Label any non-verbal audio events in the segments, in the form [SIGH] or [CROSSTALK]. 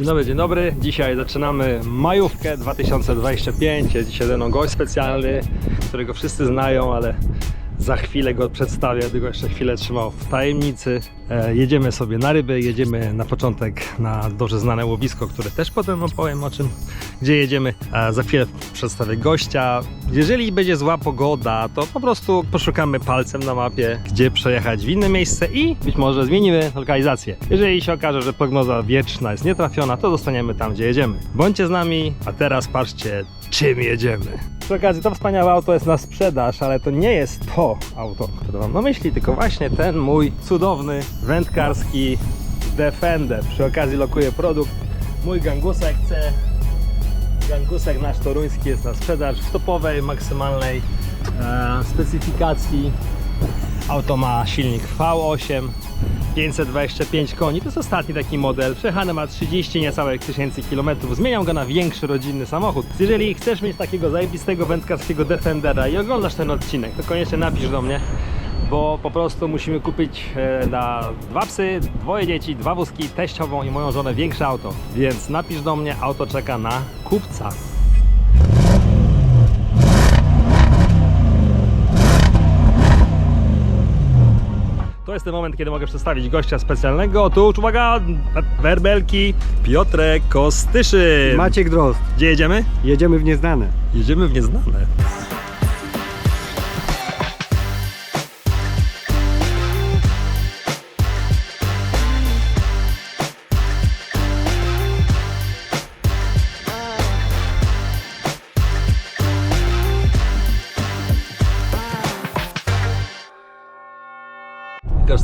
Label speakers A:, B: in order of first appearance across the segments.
A: Dzień dobry, dzień dobry. Dzisiaj zaczynamy majówkę 2025. Jest dzisiaj ze mną gość specjalny, którego wszyscy znają, ale za chwilę go przedstawię, go jeszcze chwilę trzymał w tajemnicy. E, jedziemy sobie na ryby, jedziemy na początek na dobrze znane łowisko, które też potem opowiem o czym, gdzie jedziemy. Za chwilę przedstawię gościa. Jeżeli będzie zła pogoda, to po prostu poszukamy palcem na mapie, gdzie przejechać w inne miejsce i być może zmienimy lokalizację. Jeżeli się okaże, że prognoza wieczna jest nietrafiona, to zostaniemy tam, gdzie jedziemy. Bądźcie z nami, a teraz patrzcie, czym jedziemy. Przy okazji, to wspaniałe auto jest na sprzedaż, ale to nie jest to auto, które mam na myśli, tylko właśnie ten mój cudowny wędkarski Defender. Przy okazji lokuję produkt. Mój gangusek C. Gangusek nasz toruński jest na sprzedaż w topowej, maksymalnej e, specyfikacji. Auto ma silnik V8, 525 koni, to jest ostatni taki model. Przejechany ma 30 niecałych tysięcy kilometrów. Zmieniam go na większy rodzinny samochód. Jeżeli chcesz mieć takiego zajebistego wędkarskiego Defendera i oglądasz ten odcinek, to koniecznie napisz do mnie, bo po prostu musimy kupić e, na dwa psy, dwoje dzieci, dwa wózki, teściową i moją żonę większe auto. Więc napisz do mnie, auto czeka na kupca. To jest ten moment, kiedy mogę przedstawić gościa specjalnego. Tu, uwaga, werbelki, Piotrek Kostyszyn.
B: Maciek Drozd,
A: Gdzie jedziemy?
B: jedziemy w nieznane.
A: Jedziemy w nieznane.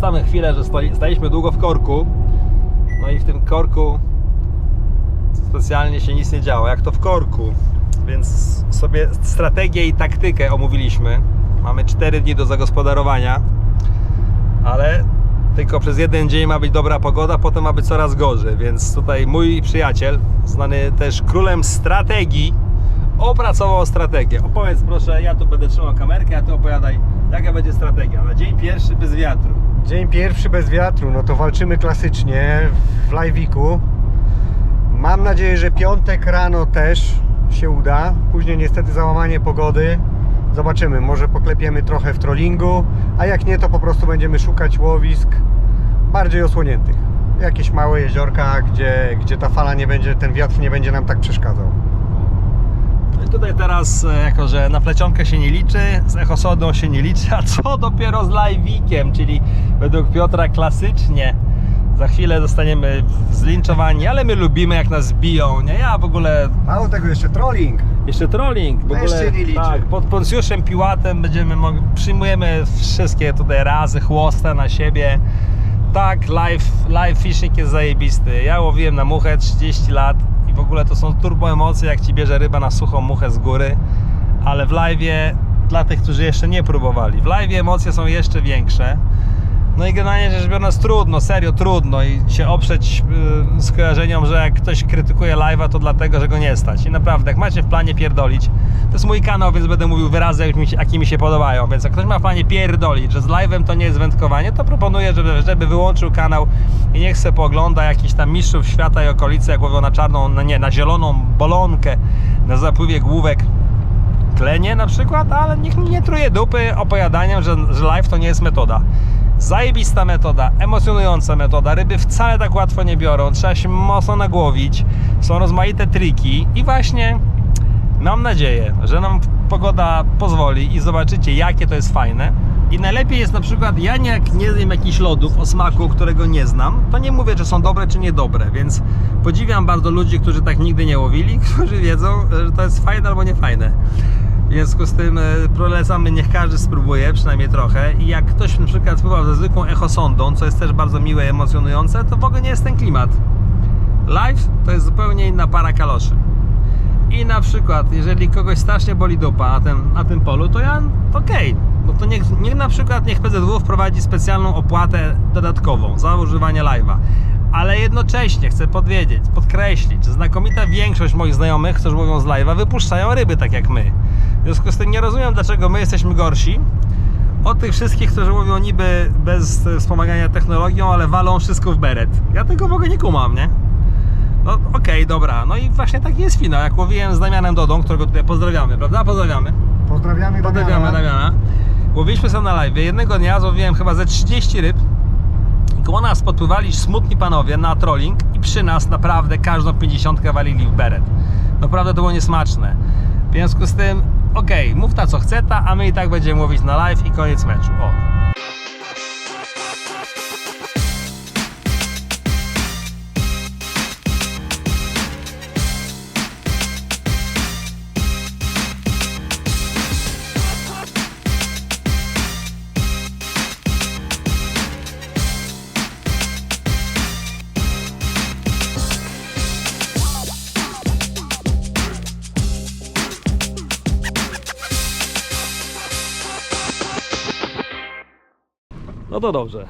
A: Korzystamy chwilę, że staliśmy długo w korku. No i w tym korku specjalnie się nic nie działo, jak to w korku. Więc sobie strategię i taktykę omówiliśmy. Mamy 4 dni do zagospodarowania, ale tylko przez jeden dzień ma być dobra pogoda, potem ma być coraz gorzej. Więc tutaj mój przyjaciel, znany też królem strategii, opracował strategię. Opowiedz proszę, ja tu będę trzymał kamerkę, a ty opowiadaj, jaka będzie strategia na dzień pierwszy bez wiatru.
B: Dzień pierwszy bez wiatru, no to walczymy klasycznie w live'iku. Mam nadzieję, że piątek rano też się uda. Później niestety załamanie pogody. Zobaczymy, może poklepiemy trochę w trollingu, a jak nie, to po prostu będziemy szukać łowisk bardziej osłoniętych. Jakieś małe jeziorka, gdzie, gdzie ta fala nie będzie, ten wiatr nie będzie nam tak przeszkadzał.
A: I tutaj teraz, e, jako że na plecionkę się nie liczy, z echosodą się nie liczy, a co dopiero z live'ikiem, czyli według Piotra klasycznie. Za chwilę zostaniemy zlinczowani, ale my lubimy jak nas biją, nie? Ja w ogóle
B: Mało tego jeszcze trolling.
A: jeszcze trolling, w ogóle
B: się nie liczy.
A: tak, pod Poncjuszem Piłatem będziemy mogli, przyjmujemy wszystkie tutaj razy, chłosta na siebie. Tak, live, live fishing jest zajebisty. Ja łowiłem na muchę 30 lat w ogóle to są turbo emocje, jak ci bierze ryba na suchą muchę z góry, ale w live dla tych, którzy jeszcze nie próbowali, w live emocje są jeszcze większe. No i generalnie rzecz biorąc trudno, serio trudno i się oprzeć yy, skojarzeniom, że jak ktoś krytykuje live'a to dlatego, że go nie stać. I naprawdę, jak macie w planie pierdolić, to jest mój kanał, więc będę mówił wyrazy, jak mi się, jakie mi się podobają. Więc jak ktoś ma w planie pierdolić, że z live'em to nie jest wędkowanie, to proponuję, żeby, żeby wyłączył kanał i niech se poogląda jakichś tam mistrzów świata i okolicy, jak łowią na czarną, no nie, na zieloną bolonkę, na zapływie główek klenie na przykład, ale niech mi nie truje dupy opowiadaniem, że, że live to nie jest metoda. Zajebista metoda, emocjonująca metoda. Ryby wcale tak łatwo nie biorą, trzeba się mocno nagłowić. Są rozmaite triki i właśnie mam nadzieję, że nam pogoda pozwoli i zobaczycie jakie to jest fajne. I najlepiej jest na przykład, ja nie, jak nie jakichś lodów o smaku, którego nie znam, to nie mówię, czy są dobre, czy niedobre, więc podziwiam bardzo ludzi, którzy tak nigdy nie łowili, [LAUGHS] którzy wiedzą, że to jest fajne albo niefajne. W związku z tym e, polecamy, niech każdy spróbuje, przynajmniej trochę. I jak ktoś na przykład spływał ze zwykłą echosondą, co jest też bardzo miłe i emocjonujące, to w ogóle nie jest ten klimat. Live to jest zupełnie inna para kaloszy. I na przykład, jeżeli kogoś strasznie boli dupa na tym, na tym polu, to ja, okej. No to niech, niech na przykład niech PZW wprowadzi specjalną opłatę dodatkową za używanie live'a. Ale jednocześnie chcę powiedzieć, podkreślić, że znakomita większość moich znajomych, którzy łowią z live'a, wypuszczają ryby tak jak my. W związku z tym nie rozumiem, dlaczego my jesteśmy gorsi od tych wszystkich, którzy łowią niby bez wspomagania technologią, ale walą wszystko w beret. Ja tego w ogóle nie kumam, nie? No Okej, dobra, no i właśnie taki jest finał. Jak łowiłem z Damianem Dodą, którego tutaj pozdrawiamy, prawda? Pozdrawiamy.
B: Pozdrawiamy
A: Pozdrawiamy
B: Damiana.
A: Damiana. Łowiliśmy sobie na live. Jednego dnia złowiłem chyba ze 30 ryb. I koło nas podpływali smutni panowie na trolling i przy nas naprawdę każdą 50 walili w beret. Naprawdę to było niesmaczne. W związku z tym, okej, mów ta co chce ta, a my i tak będziemy łowić na live i koniec meczu. O. to dobrze.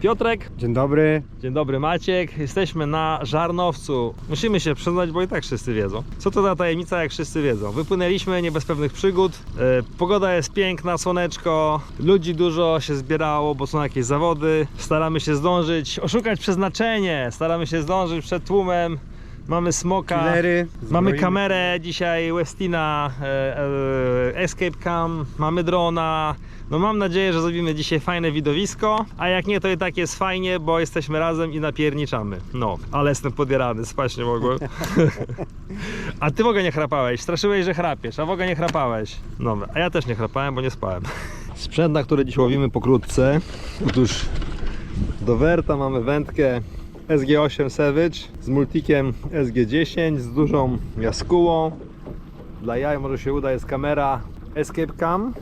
A: Piotrek,
B: Dzień dobry.
A: Dzień dobry Maciek, jesteśmy na Żarnowcu. Musimy się przyznać, bo i tak wszyscy wiedzą. Co to za tajemnica, jak wszyscy wiedzą? Wypłynęliśmy nie bez pewnych przygód. E, pogoda jest piękna, słoneczko, ludzi dużo się zbierało, bo są jakieś zawody. Staramy się zdążyć, oszukać przeznaczenie, staramy się zdążyć przed tłumem. Mamy smoka.
B: Killery.
A: Mamy kamerę dzisiaj Westina e, e, Escape Cam, mamy drona. No mam nadzieję, że zrobimy dzisiaj fajne widowisko, a jak nie to i tak jest fajnie, bo jesteśmy razem i napierniczamy. No, ale jestem podjarany, spać nie mogłem. [LAUGHS] a ty w ogóle nie chrapałeś, straszyłeś, że chrapiesz, a w ogóle nie chrapałeś. No, a ja też nie chrapałem, bo nie spałem. Sprzęt, na który dziś łowimy pokrótce. Otóż do Werta mamy wędkę SG8 Savage z multikiem SG10 z dużą jaskułą. Dla jaj może się uda jest kamera Escape Cam.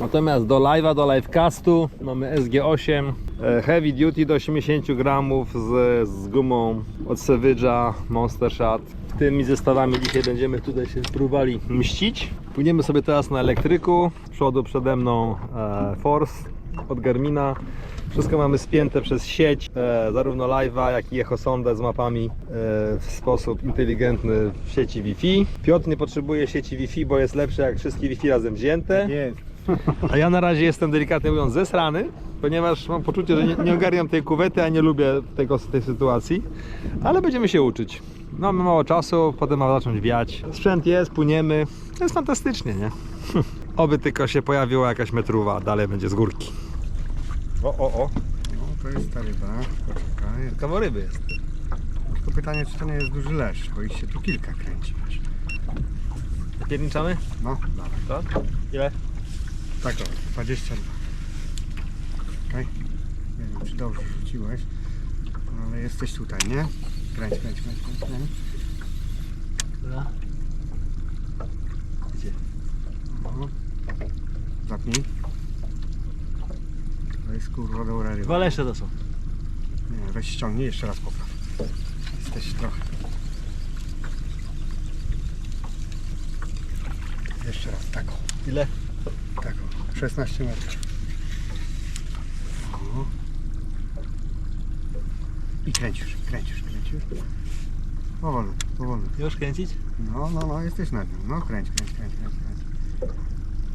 A: Natomiast do live'a, do livecastu mamy SG8 e, Heavy Duty do 80 gramów z, z gumą od Savage'a Monster Shot. Tymi zestawami dzisiaj będziemy tutaj się próbowali mścić. Płyniemy sobie teraz na elektryku. Z przodu przede mną e, Force od Garmina. Wszystko mamy spięte przez sieć, e, zarówno live'a, jak i echosondę z mapami e, w sposób inteligentny w sieci Wi-Fi. Piotr nie potrzebuje sieci Wi-Fi, bo jest lepszy jak wszystkie Wi-Fi razem wzięte.
B: Jest. [LAUGHS]
A: A ja na razie jestem delikatnie mówiąc zesrany, ponieważ mam poczucie, że nie, nie ogarniam tej kuwety, a nie lubię tego, tej sytuacji. Ale będziemy się uczyć. Mamy mało czasu, potem ma zacząć wiać. Sprzęt jest, płyniemy. To jest fantastycznie, nie? [LAUGHS] Oby tylko się pojawiła jakaś metruwa, dalej będzie z górki. O, o, o.
B: No to jest ta ryba. Poczekaj.
A: Kawał ryby jest.
B: Tylko pytanie, czy to nie jest duży leszcz, bo ich się tu kilka kręci. wiesz.
A: Napierniczamy?
B: No, dawaj.
A: To? Ile?
B: Tak o, 22. Okej. Nie wiem, czy dobrze rzuciłeś, no, ale jesteś tutaj, nie? Kręć, kręć, kręć, kręć, kręć.
A: Dobra. Gdzie?
B: O. Zapnij. To jest kurwa dobra ryba.
A: Dwa leszcze to są.
B: Nie, weź ściągnij, jeszcze raz popraw. Jesteś trochę. Jeszcze raz, tak o,
A: Ile?
B: Tak o. 16 metrów. O. I kręcisz, kręcisz, kręcisz. Powolu, powolu.
A: Już kręcić?
B: No, no, no, jesteś na tym. No, kręć, kręć, kręć, kręć, kręć.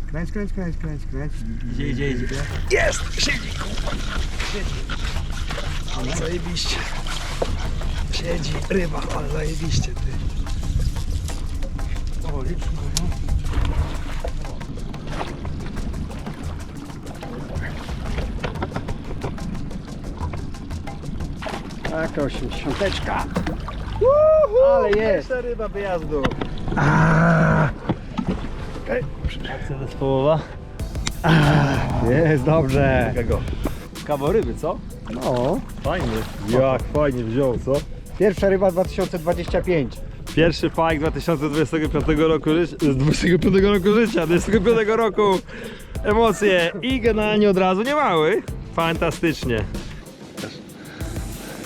B: Kręć, kręć, kręć, kręć, kręć.
A: Idzie, idzie, idzie. Jest! Siedzi, kurwa. Siedzi. Ale zajebiście. Siedzi ryba, ale zajebiście ty.
B: O, Taka osiemdziesiąteczka. Ale jest.
A: Pierwsza ryba wyjazdu.
B: Okej.
A: Akcja zespołowa.
B: Jest dobrze.
A: Jakiego? Kawał ryby, co?
B: No.
A: Fajny. Jak fajnie wziął, co?
B: Pierwsza ryba 2025.
A: Pierwszy fajk 2025 roku życia, 25 roku życia, 25 roku emocje i generalnie od razu nie mały. Fantastycznie.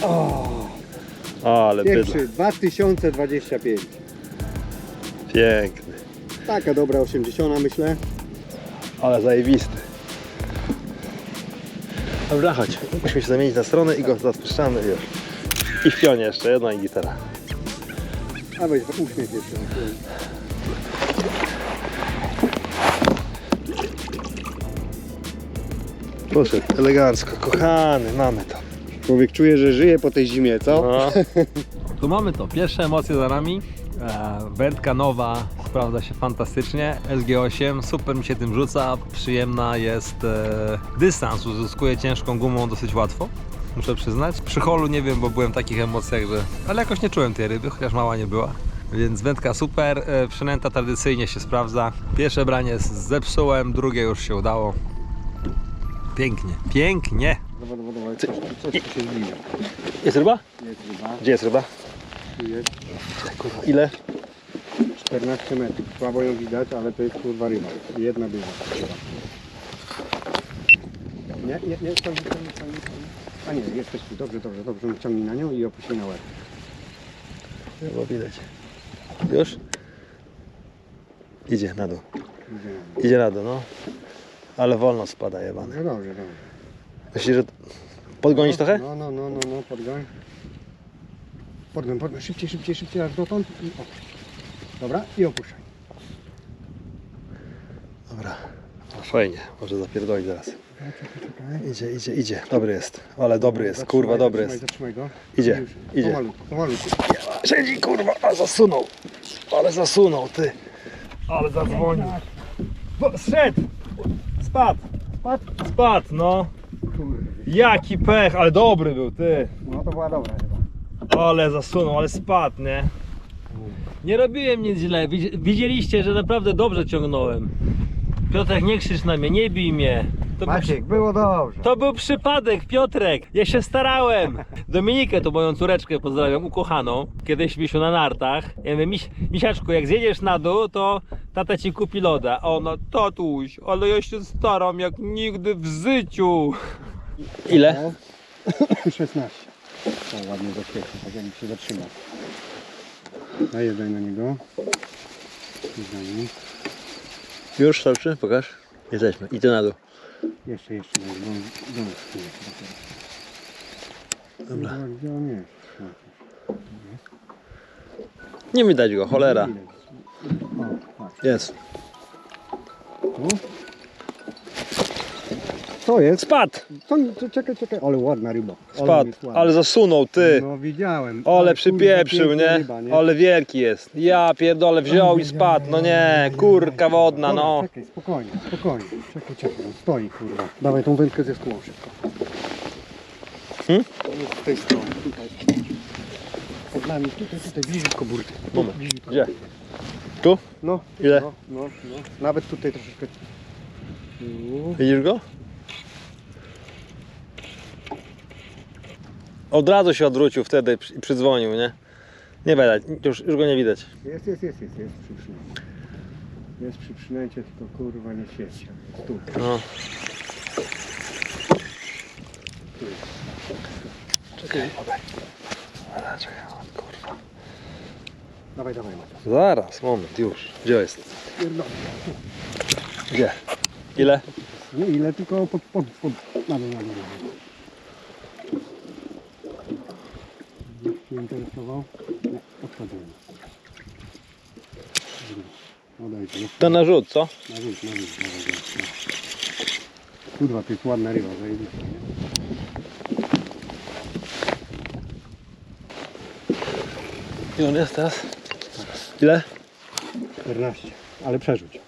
B: O,
A: Ale
B: pierwszy 2025.
A: Piękny.
B: Taka dobra 80 myślę.
A: Ale zajebisty. Dobra, chodź. Musimy się zamienić na stronę i go zapuszczamy już. I w pionie jeszcze, jedna i gitara.
B: A weź uśmiech jeszcze.
A: Proszę, elegancko, kochany, mamy to.
B: Człowiek czuje, że żyje po tej zimie, co?
A: No. [LAUGHS] Tu mamy to, pierwsze emocje za nami. E, wędka nowa, sprawdza się fantastycznie. SG8, super mi się tym rzuca, przyjemna jest. E, dystans uzyskuje ciężką gumą dosyć łatwo, muszę przyznać. Przy holu nie wiem, bo byłem w takich emocjach, że... Ale jakoś nie czułem tej ryby, chociaż mała nie była. Więc wędka super, e, przynęta tradycyjnie się sprawdza. Pierwsze branie z- zepsułem, drugie już się udało. Pięknie, pięknie.
B: Dobra, dobra, dobra, coś, coś tu się zbliża.
A: Jest ryba?
B: Jest ryba,
A: Gdzie jest ryba?
B: tu jest
A: Ile?
B: 14 metrów. Słabo ją widać, ale to jest kurwa ryba. Jedna była. Nie, nie, nie, ciągnij, ciągnij. ciągnij. A nie, jesteś tu. Dobrze, dobrze, dobrze. Ciągnij na nią i opuścij na łeb.
A: Chyba widać. Już? Idzie na dół.
B: Idzie.
A: Idzie na dół, no. Ale wolno spada jebany.
B: No dobrze, dobrze.
A: Myślisz, że podgonić trochę?
B: No, no, no, no, no, podgoń. Podgoń, podgoń, szybciej, szybciej, szybciej, aż dotąd i opuść. Dobra, i opuszczaj.
A: Dobra. O, fajnie, może zapierdolić zaraz.
B: Czekaj.
A: Idzie, idzie, idzie. Dobry jest. Ale dobry jest,
B: Zatrzymaj,
A: kurwa, dobry
B: zatrzymaj,
A: jest.
B: Zatrzymaj go.
A: Idzie,
B: Już.
A: idzie.
B: Pomalutku.
A: Siedzi, kurwa, a zasunął. Ale zasunął, ty. Ale zadzwonił. Bo- Zszedł! Spadł.
B: Spadł?
A: Spadł, no.
B: Kurde.
A: Jaki pech, ale dobry był, ty.
B: No to była dobra chyba.
A: Ale zasunął, ale spadł, nie? Nie robiłem nic źle. Widzi- Widzieliście, że naprawdę dobrze ciągnąłem. Piotrek, nie krzycz na mnie, nie bij mnie. To był,
B: Maciek, było dobrze.
A: to był przypadek, Piotrek. Ja się starałem. Dominikę, to moją córeczkę pozdrawiam, ukochaną. Kiedyś byliśmy na nartach. Ja mówię, Miś, Misiaczku, jak zjedziesz na dół, to tata ci kupi loda. A ona, tatuś, ale ja się staram jak nigdy w życiu. Ile?
B: No. 16. O, ładnie zaświecił, tak jakby się zatrzymał. Najeżdżaj na niego.
A: Już starczy? Pokaż. Jesteśmy. Idę na dół.
B: Jeszcze, jeszcze, dopiero.
A: Dobra.
B: Gdzie on jest? No,
A: Nie widać go, cholera. Jest.
B: Tu? Co jest?
A: Spadł.
B: To, to, czekaj, czekaj, ale ładna ryba. Ale
A: Spadł.
B: jest ładna.
A: Ale zasunął, ty.
B: No widziałem.
A: Ale przypieprzył,
B: piękna
A: nie?
B: Ryba, nie?
A: Ale wielki jest. Ja pierdolę, wziął i spadł. No nie, kurka wodna,
B: Dobra,
A: no.
B: Czekaj, spokojnie, spokojnie. Czekaj, czekaj, on stoi kurwa. Dawaj tą wędkę ze skłą szybko.
A: Hmm?
B: On jest z tej strony, tutaj. Pod nami, tutaj, tutaj, bliziutko burty.
A: Moment.
B: Bliziutko.
A: Gdzie? Tu?
B: No.
A: Ile?
B: No, no, no. Nawet tutaj troszeczkę. Tu.
A: Widzisz go? Od razu się odwrócił wtedy i przydzwonił, nie? Nie widać, już, już go nie widać.
B: Jest, jest, jest, jest, jest przy przynęcie. Jest przy przynęcie, tylko kurwa nie. Jest Tu.
A: No.
B: tu.
A: Czekaj. Czekaj, kurwa.
B: Dawaj, dawaj, Mateusz.
A: Zaraz, moment, już. Gdzie jest?
B: Pierdolę.
A: Gdzie? Ile?
B: Nie ile, tylko pod, pod, pod, się interesował? Nie, odchodzimy. Odejdź, no.
A: To na rzut, co?
B: Na rzut, na rzut. Kurwa, to jest ładna ryba, zajebista, nie?
A: I on jest teraz? Ile?
B: 14, ale przerzuć.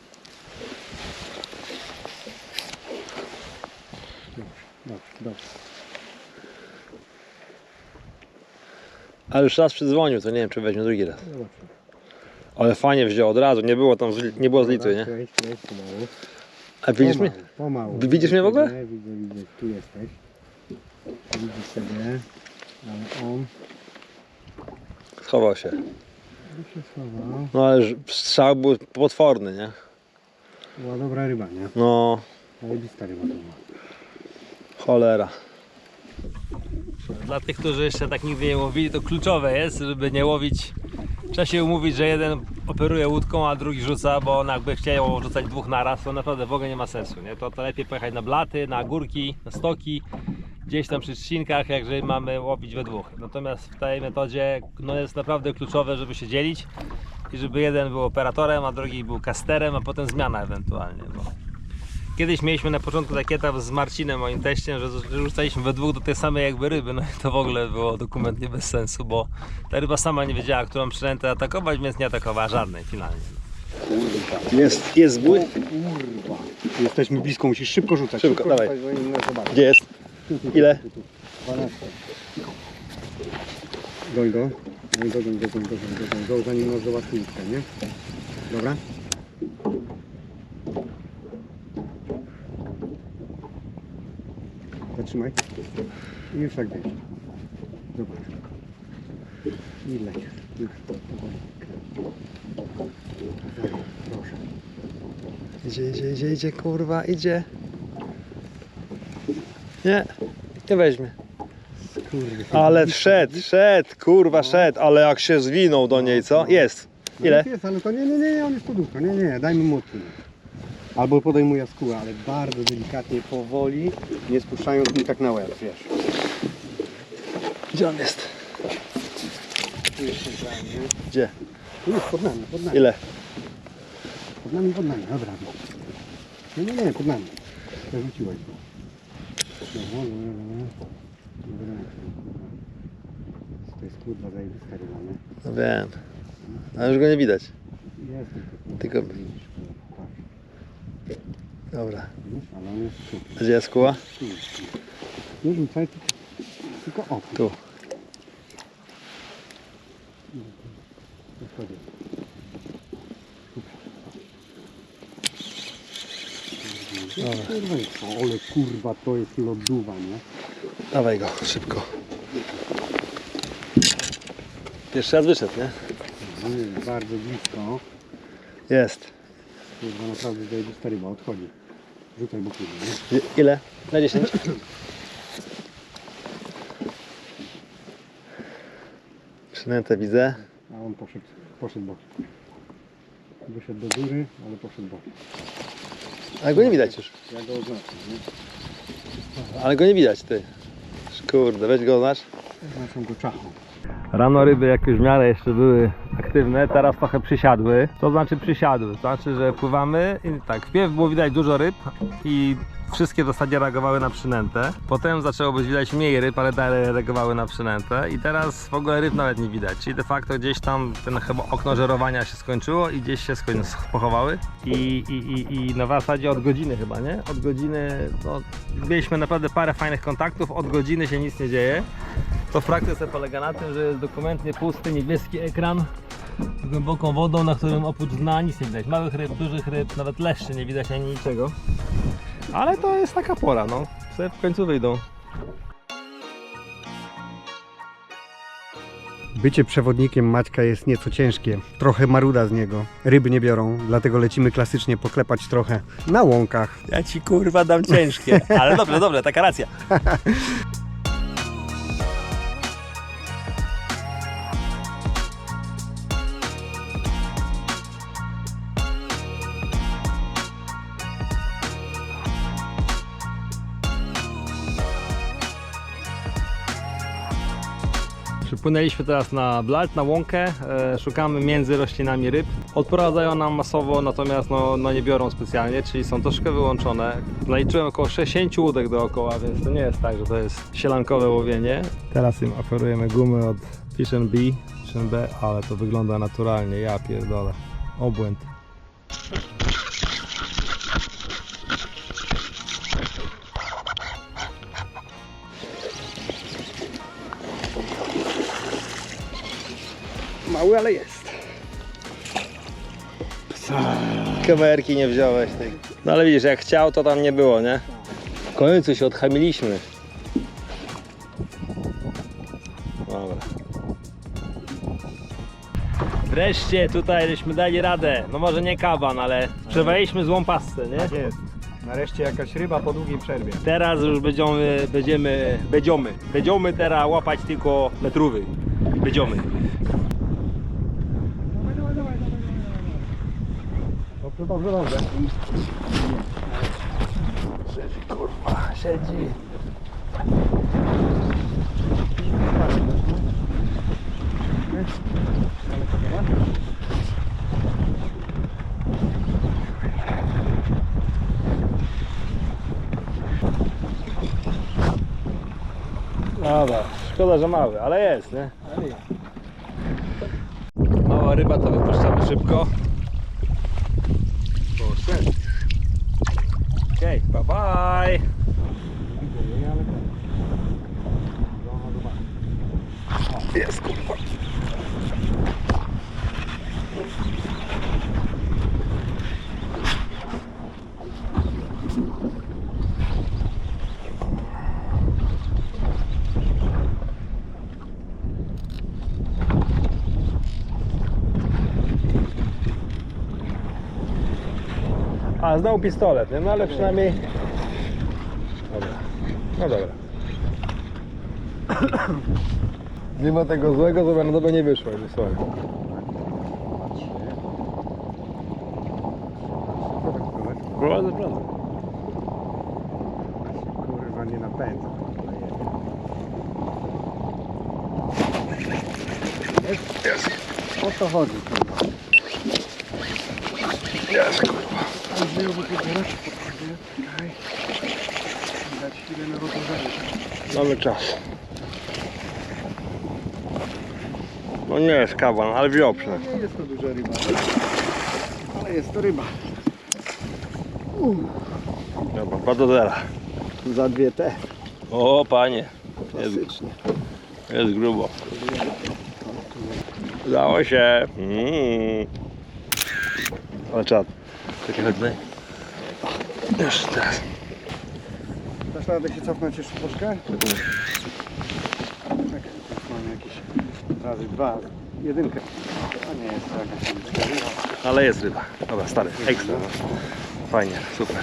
B: Dobrze, dobrze, dobrze.
A: Ale już raz przydzwonił, to nie wiem, czy weźmie drugi raz. Ale fajnie wziął od razu, nie było tam, z, nie było z licy, nie?
B: Pomału.
A: A widzisz mnie?
B: Pomału,
A: widzisz mnie w ogóle?
B: Widzę, widzę. Tu jesteś. Widzisz sobie. Ale on
A: Schował się.
B: tu się schował.
A: No ale ż- strzał był potworny, nie?
B: Była dobra ryba, nie?
A: No,
B: Zajebista ryba to była.
A: cholera. Dla tych, którzy jeszcze tak nigdy nie łowili, to kluczowe jest, żeby nie łowić. Trzeba się umówić, że jeden operuje łódką, a drugi rzuca, bo on jakby chciał rzucać dwóch naraz, to naprawdę w ogóle nie ma sensu. Nie? To, to lepiej pojechać na blaty, na górki, na stoki, gdzieś tam przy trzcinkach, jak mamy łowić we dwóch. Natomiast w tej metodzie no jest naprawdę kluczowe, żeby się dzielić i żeby jeden był operatorem, a drugi był kasterem, a potem zmiana ewentualnie. Bo Kiedyś mieliśmy na początku taki etap z Marcinem, moim teściem, że że rzucaliśmy we dwóch do tej samej jakby ryby, no i to w ogóle było dokumentnie bez sensu, bo ta ryba sama nie wiedziała, którą przynętę atakować, więc nie atakowała żadnej finalnie.
C: Jest, jest zbój.
B: Kurwa. Jesteśmy blisko, musisz szybko rzucać.
C: Szybko, dawaj.
B: inne zobaczą.
C: Gdzie jest? Ile?
B: 12. Goń go. Goń go, goń go, goń go, goń go, goń go, zanim nas zobaczy nie? Dobra? Zatrzymaj. I już tak wiesz. Zobacz. I leć. Już powoli. Proszę.
C: Idzie, idzie, idzie, idzie, kurwa, idzie. Nie, nie weźmie. Ale wszedł, szedł, kurwa, szedł, ale jak się zwinął do niej, co? Jest. Ile?
B: Jest, ale to nie, nie, nie, on jest podłużka. Nie, nie, dajmy odpłynąć. Albo podejmuję skórę, ale bardzo delikatnie, powoli, nie spuszczając mi tak na łeb, wiesz.
C: Gdzie on jest?
B: Tu jest centralnie.
C: Gdzie?
B: Tu jest pod nami, pod nami.
C: Ile?
B: Pod nami, pod nami, dobra. Nie, nie, nie, pod nami. Przerzuciłeś go. Dobra, dobra, dobra. Dobra, To jest kurwa zajebista nie?
C: No wiem. A już go nie widać.
B: Jest.
C: Tylko-
B: patrz.
C: Dobra. Gdzie jest
B: jest. Nie rzucaj, tylko, o.
C: Tu.
B: Kurwa, o, ale kurwa to jest loduwa, nie?
C: Dawaj go, szybko. Pierwszy raz wyszedł, nie?
B: No, Bardzo blisko.
C: Jest.
B: Kurwa naprawdę zajebista ryba, odchodzi. Rzucaj bo kurwa, nie?
C: I- Ile? Na 10? Przynętę widzę.
B: A on poszedł, poszedł bokiem. Wyszedł do góry, ale poszedł bokiem.
C: Ale go nie widać już.
B: Ja go oznaczam, nie?
C: Ale go nie widać, ty. Kurde, weź go znasz.
B: Oznaczam go czachą.
A: Rano ryby jak już w miarę jeszcze były aktywne, teraz trochę przysiadły. To znaczy przysiadły, to znaczy, że pływamy i tak, wpierw było widać dużo ryb i wszystkie w zasadzie reagowały na przynętę. Potem zaczęło być widać mniej ryb, ale dalej reagowały na przynętę i teraz w ogóle ryb nawet nie widać. Czyli de facto gdzieś tam ten chyba okno żerowania się skończyło i gdzieś się pochowały. I, i, i, I na zasadzie od godziny chyba, nie? Od godziny, no, mieliśmy naprawdę parę fajnych kontaktów, od godziny się nic nie dzieje. To w praktyce polega na tym, że jest dokumentnie pusty niebieski ekran z głęboką wodą, na którym oprócz dna nic nie widać. Małych ryb, dużych ryb, nawet leszczy nie widać ani niczego. Ale to jest taka pora, no. Sobie w końcu wyjdą.
B: Bycie przewodnikiem Maćka jest nieco ciężkie. Trochę maruda z niego. Ryby nie biorą, dlatego lecimy klasycznie poklepać trochę na łąkach.
A: Ja ci kurwa dam ciężkie. Ale dobrze, dobrze, taka racja. [LAUGHS] Przypłynęliśmy teraz na blalt, na łąkę, e, szukamy między roślinami ryb. Odprowadzają nam masowo, natomiast no, no nie biorą specjalnie, czyli są troszkę wyłączone. Naliczyłem około 60 łódek dookoła, więc to nie jest tak, że to jest sielankowe łowienie. Teraz im oferujemy gumy od Fish Bee, Fish B, ale to wygląda naturalnie, ja pierdolę. Obłęd.
C: Mały, ale jest. Kamerki nie wziąłeś tej.
A: No ale widzisz, jak chciał, to tam nie było, nie? W końcu się odchamiliśmy. Dobra. Wreszcie tutaj żeśmy dali radę. No może nie kaban, ale przewaliśmy złą pasę, nie?
B: jest. Nareszcie jakaś ryba po długiej przerwie.
A: Teraz już będziemy, będziemy, będziemy, będziemy teraz łapać tylko metrówy. Będziemy.
B: to dobrze, dobrze.
A: Siedzi kurwa, siedzi. Dobra, szkoda, że mały, ale jest, nie?
D: Mała ryba to wypuszczamy szybko.
B: Poszedł.
D: Okej, bye bye.
B: Zobacz.
D: Jest kurwa.
A: A, znowu pistolet, nie? No ale przynajmniej... Dobra, no dobra. [COUGHS] Mimo tego złego, to na dobre nie wyszło, słowo.
B: Patrzcie.
A: Proszę, proszę.
B: Kurwa, nie napędza. Jest. O to chodzi, kurwa.
A: Jest, kurwa.
B: Tam Czekaj. Dać chwilę na rozłożenie.
A: Mamy czas. No nie jest kawan, ale wioprzny.
B: Nie jest to duża ryba. Ale jest to ryba.
A: Dobra, dwa do zera.
B: Za dwie te.
A: O, panie. Jest,
B: Klasycznie.
A: jest grubo. Udało się. Mm. Ale czad. Tutaj. Jeszcze teraz.
B: Dasz radę się cofnąć jeszcze troszkę? Tak, mamy jakieś razy dwa, jedynkę. A nie jest to jakaś tam duża ryba.
A: Ale jest ryba. Dobra, stary. Ekstra. No. Fajnie, super.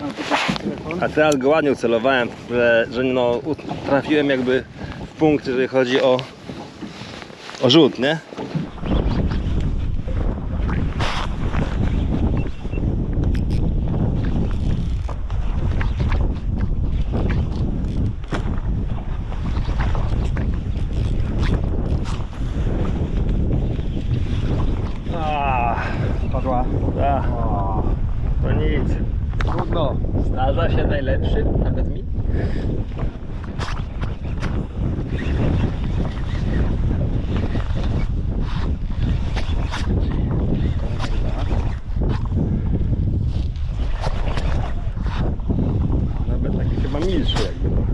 B: Mam tu telefon.
A: A teraz go ładnie ucelowałem, że, że no, u- trafiłem jakby w punkt, jeżeli chodzi o, o rzut, nie? Ah,
B: Padła.
A: da,
B: O,
A: to nic.
B: trudno.
D: Zdarza się najlepszy, nawet mi.
A: Nawet taki chyba milszy jakby. no.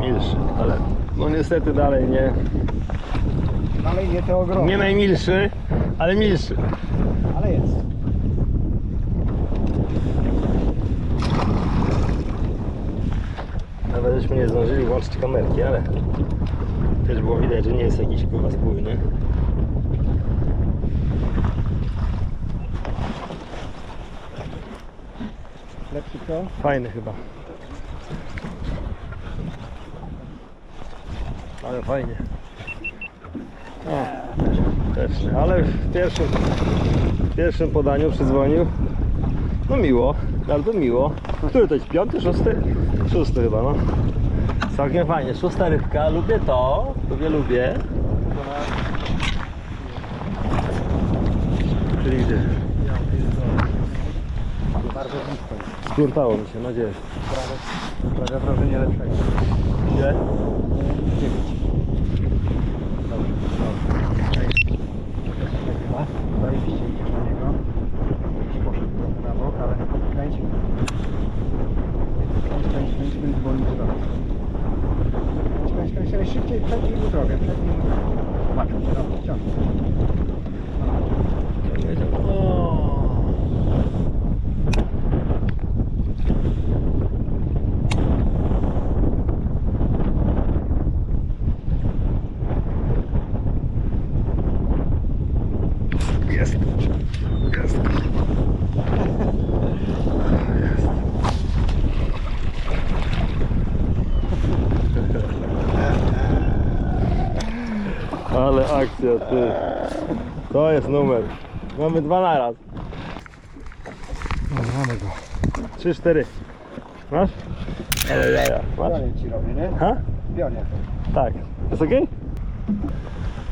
A: Milszy, ale no niestety dalej nie,
B: Dalej nie te ogromne.
A: nie najmilszy, ale milszy.
B: Ale jest.
A: Nawet żeśmy nie zdążyli włączyć kamerki, ale też było widać, że nie jest jakiś kurwa spój, nie?
B: Lepszy co?
A: Fajny chyba. Ale fajnie. O, też. Ale w pierwszym, w pierwszym podaniu przydzwonił. No miło, bardzo miło. Który to jest? Piąty, szósty? Szósty chyba, no. Całkiem fajnie. Szósta rybka, lubię to. Lubię, lubię. Czyli gdzie?
B: Bardzo blisko.
A: Skurtało mi się, no gdzie?
B: Sprawia wrażenie lepszego.
A: Gdzie?
B: Dziewięć. Dobrze, dobrze. Chyba. Zajebiście idziesz na niego. Już poszedł na bok, ale kręć. Kręć, kręć, kręć, kręć, bo nic robi. Kręć, kręć, kręć, szybciej, przednij mu drogę, mu drogę. Zobaczmy, dobra, ciągnij.
A: O. Jest. Jest. Ty. To jest numer. Mamy dwa naraz.
B: No, mamy go.
A: Trzy, cztery. Masz? Masz?
B: Pionie ci robię, nie?
A: Ha?
B: Pionie.
A: Tak. Jest okej?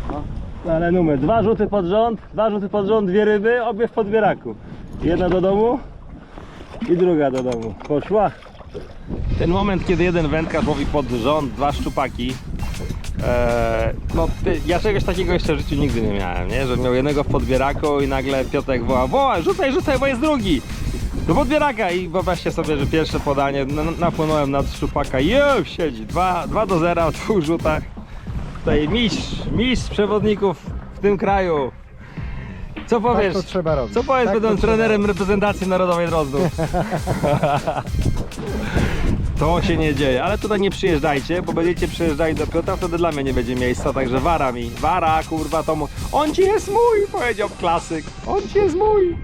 B: No.
A: No ale numer. Dwa rzuty pod rząd, dwa rzuty pod rząd, dwie ryby, obie w podbieraku. Jedna do domu,
C: I druga do domu. Poszła.
A: Ten moment, kiedy jeden wędkarz łowi pod rząd dwa szczupaki, e, no ty, ja czegoś takiego jeszcze w życiu nigdy nie miałem, nie? Że miał jednego w podbieraku i nagle Piotrek woła, woła, rzucaj, rzucaj, bo jest drugi! Do podbieraka i wyobraźcie sobie, że pierwsze podanie, na- napłynąłem nad szczupaka już siedzi, 2 do 0 w dwóch rzutach. Tutaj mistrz, mistrz przewodników w tym kraju. Co powiesz?
B: Tak to trzeba robić.
A: Co powiesz,
B: Tak to
A: będąc
B: trzeba
A: trenerem reprezentacji narodowej Drozdów? [LAUGHS] To się nie dzieje, ale tutaj nie przyjeżdżajcie, bo będziecie przyjeżdżali do Piotra, wtedy dla mnie nie będzie miejsca, także wara mi, wara, kurwa, to mu... On ci jest mój, powiedział klasyk, on ci jest mój.